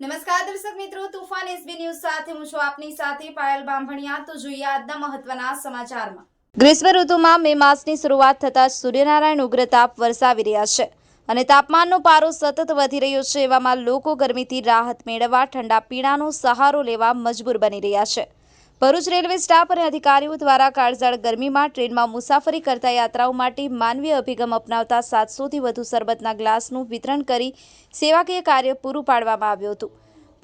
નમસ્કાર દર્શક મિત્રો, તુફાન એસબી ન્યૂઝ સાથે હું છું આપની સાથે પાયલ બાંભણિયા. તો જોઈએ આજના મહત્વના સમાચારમાં. ગ્રીષ્મ ઋતુમાં મે માસની શરૂઆત થતાં સૂર્યનારાયણ ઉગ્ર તાપ વરસાવી રહ્યા છે અને તાપમાનનો પારો સતત વધી રહ્યો છે, એવામાં લોકો ગરમીથી રાહત મેળવવા, ઠંડા પીણાનો સહારો લેવા મજબૂર બની રહ્યા છે. ભરૂચ રેલવે સ્ટાફ અને અધિકારીઓ દ્વારા કાળઝાળ ગરમીમાં ટ્રેનમાં મુસાફરી કરતા યાત્રાઓ માટે માનવીય અભિગમ અપનાવતા સાતસોથી વધુ શરબતના ગ્લાસનું વિતરણ કરી સેવાકીય કાર્ય પૂરું પાડવામાં આવ્યું હતું.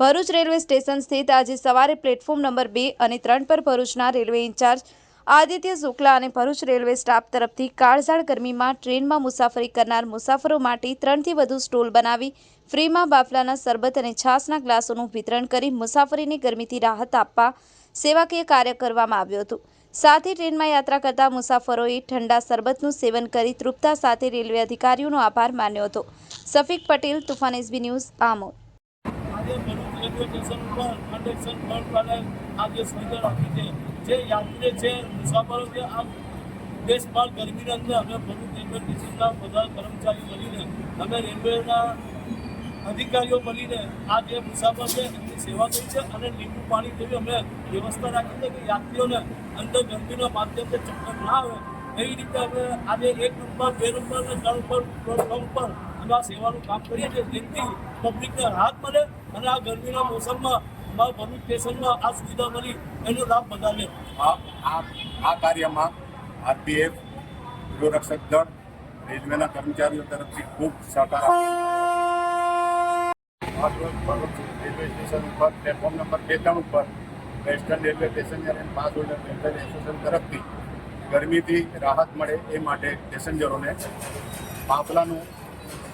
ભરૂચ રેલવે સ્ટેશન સ્થિત આજે સવારે પ્લેટફોર્મ નંબર બે અને ત્રણ પર ભરૂચના રેલવે ઇન્ચાર્જ આદિત્ય શુક્લા અને ભરૂચ રેલવે સ્ટાફ તરફથી કાળઝાળ ગરમીમાં ટ્રેનમાં મુસાફરી કરનાર મુસાફરો માટે ત્રણથી વધુ સ્ટોલ બનાવી, ફ્રીમાં બાફલાના શરબત અને છાશના ગ્લાસોનું વિતરણ કરી મુસાફરીની ગરમીથી રાહત આપવા સેવાકીય કાર્ય કરવામાં આવ્યું હતું. સાથે ટ્રેનમાં યાત્રા કરતા મુસાફરોએ ઠંડા શરબતનું સેવન કરી તૃપ્તા સાથે રેલવે અધિકારીઓનો આભાર માન્યો હતો. Safik Patel, Toofan S B news, Amod. જે ગરમીની અંદર અમે ભરૂચ રેલવે સ્ટેશનના બધા કર્મચારીઓ મળીને અમે રેલવેના અધિકારીઓ મળીને આ જે મુસાફર છે, એમની સેવા કરી છે અને લીંબુ પાણી જેવી અમે વ્યવસ્થા રાખી છે કે યાત્રીઓને અંદર ગંદીના માધ્યમથી ચક્કર ના આવે. એવી રીતે અમે આજે એક નંબર, બે નંબર અને ત્રણ ઉપર પ્લેટફોર્મ પર અમે આ સેવાનું કામ કરીએ છીએ. જેથી પબ્લિકને રાહત મળે અને આ ગરમીના મોસમમાં, અમારા ભરૂચ સ્ટેશનમાં આ સુવિધા મળી. એનો લાભ બધા લે આ કાર્યમાં આરપીએફ ગૃહરક્ષક દળ, રેલવેના કર્મચારીઓ તરફથી ખૂબ સહકાર આપ્યો રેલવે સ્ટેશન ઉપર પ્લેટફોર્મ નંબર બે ઉપર western railway passenger and pass holder welfare association તરફથી ગરમીથી રાહત મળે એ માટે પેસેન્જરોને પાપલાનું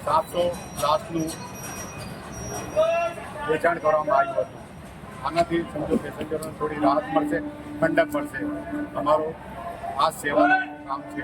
સાતસો ગ્લાસનું વેચાણ કરવામાં આવ્યું હતું આનાથી સમજો પેસેન્જરોને થોડી રાહત મળશે ઠંડક મળશે અમારો આ સેવાનું કામ છે